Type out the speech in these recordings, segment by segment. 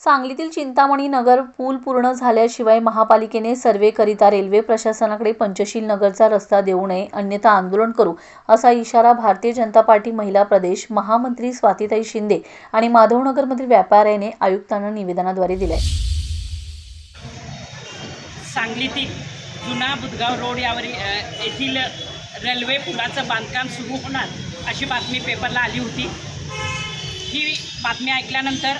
सांगलीतील चिंतामणी नगर पूल पूर्ण झाल्याशिवाय महापालिकेने सर्वेकरिता रेल्वे प्रशासनाकडे पंचशील नगरचा रस्ता देऊ नये अन्यथा आंदोलन करू असा इशारा भारतीय जनता पार्टी महिला प्रदेश महामंत्री स्वातीताई शिंदे आणि माधवनगरमधील व्यापाऱ्याने आयुक्तांना निवेदनाद्वारे दिलाय. सांगलीतील जुना बुधगाव रोड यावरील येथील रेल्वे पुलाचं बांधकाम सुरू होणार अशी बातमी पेपरला आली होती. ही बातमी ऐकल्यानंतर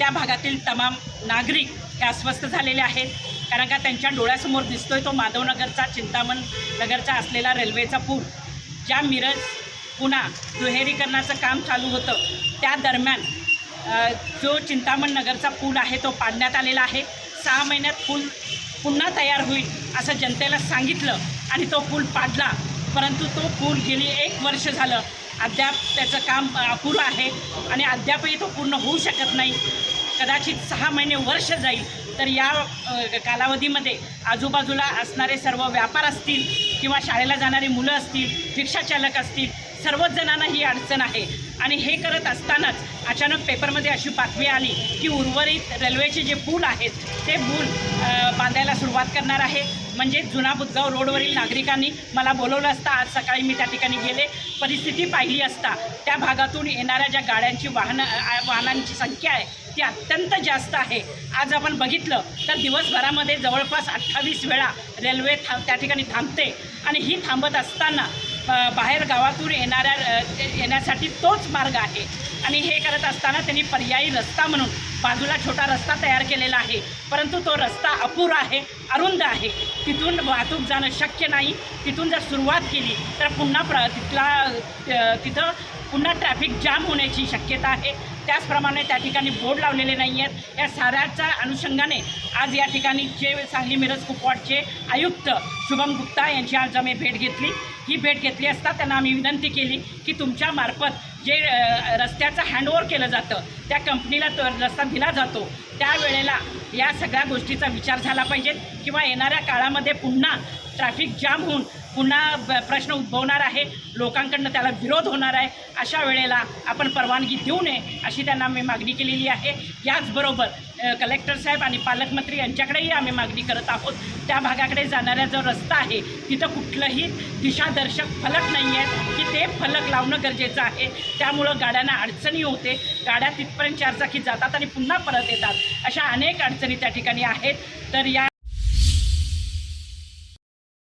त्या भागातील तमाम नागरिक हे अस्वस्थ झालेले आहेत. कारण का त्यांच्या डोळ्यासमोर दिसतोय तो माधवनगरचा चिंतामण नगरचा असलेला रेल्वेचा पूल. ज्या मिरज पुन्हा दुहेरीकरणाचं काम चालू होतं त्या दरम्यान जो चिंतामण नगरचा पूल आहे तो पाडण्यात आलेला आहे. सहा महिन्यात पूल पुन्हा तयार होईल असं जनतेला सांगितलं आणि तो पूल पाडला. परंतु तो पूल गेली एक वर्ष झालं अद्याप त्याचं काम अपुरं आहे आणि अद्यापही तो पूर्ण होऊ शकत नाही. कदाचित सहा महिने वर्ष जाईल तर या कालावधीमध्ये आजूबाजूला असणारे सर्व व्यापार असतील किंवा शाळेला जाणारी मुलं असतील रिक्षाचालक असतील सर्वच जणांना ही अडचण आहे. आणि हे करत असतानाच अचानक पेपरमध्ये अशी बातमी आली की उर्वरित रेल्वेचे जे पूल आहेत ते पूल बांधायला सुरुवात करणार आहे. म्हणजे जुना बुदगाव रोडवरील नागरिकांनी मला बोलवलं असता आज सकाळी मी त्या ठिकाणी गेले. परिस्थिती पाहिली असता त्या भागातून येणाऱ्या ज्या गाड्यांची वाहनं वाहनांची संख्या आहे ही अत्यंत जास्त आहे. आज आपण बघितलं तर दिवसभरामध्ये जवळपास अठ्ठावीस वेळा रेल्वे था त्या ठिकाणी थांबते. आणि ही थांबत असताना बाहेर गावातून येणाऱ्या येण्यासाठी तोच मार्ग आहे. आणि हे करत असताना त्यांनी पर्यायी रस्ता म्हणून बाजूला छोटा रस्ता तयार केलेला आहे. परंतु तो रस्ता अपुरा आहे अरुंद आहे. तिथून वाहतूक जाणं शक्य नाही. तिथून जर सुरुवात केली तर पुन्हा प्र तिथला तिथं पुन्हा ट्रॅफिक जाम होण्याची शक्यता आहे. त्याचप्रमाणे त्या ठिकाणी बोर्ड लावलेले नाही आहेत या साऱ्याच्या अनुषंगाने आज या ठिकाणी जे सांगली मिरज कुपवाडचे आयुक्त शुभम गुप्ता यांची आज आम्ही भेट घेतली. ही भेट घेतली असता त्यांना आम्ही विनंती केली की तुमच्या मार्फत जे रस्त्याचं हँडओव्हर केलं जातं त्या कंपनीला तो रस्ता दिला जातो. त्यावेळेला या सगळ्या गोष्टीचा विचार झाला पाहिजे किंवा येणाऱ्या काळामध्ये पुन्हा ट्रॅफिक जाम होऊन पुन्हा ब- प्रश्न उद्भवणार आहे. लोकांकडनं त्याला विरोध होणार आहे. अशा वेळेला आपण परवानगी देऊ नये अशी त्यांना आम्ही मागणी केलेली आहे. याचबरोबर कलेक्टर साहेब आणि पालकमंत्री यांच्याकडेही आम्ही मागणी करत आहोत. त्या भागाकडे जाणारा जो रस्ता आहे तिथं कुठलंही दिशादर्शक फलक नाही आहेत की ते फलक लावणं गरजेचं आहे. त्यामुळं गाड्यांना अडचणी होते. गाड्या तिथपर्यंत चारचाकी जातात आणि पुन्हा परत येतात. अशा अनेक अडचणी त्या ठिकाणी आहेत. तर या